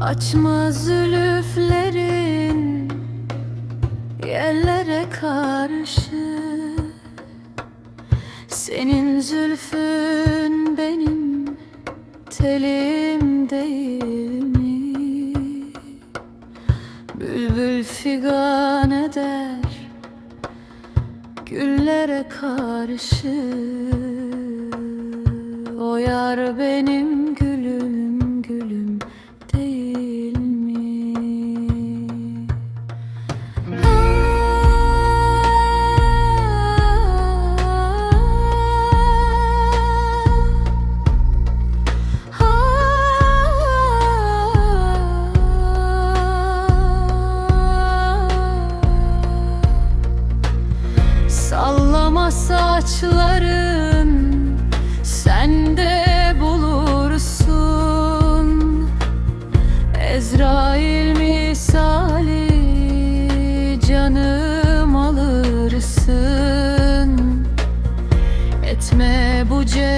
Açma zülüflerin yerlere karşı Senin zülfün benim telim değil mi? Bülbül figan eder güllere karşı yar benim.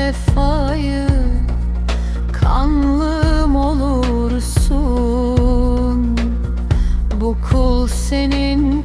cefayı Kanlım olursun. Bu kul senin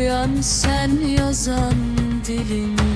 Uyan sen yazan dilin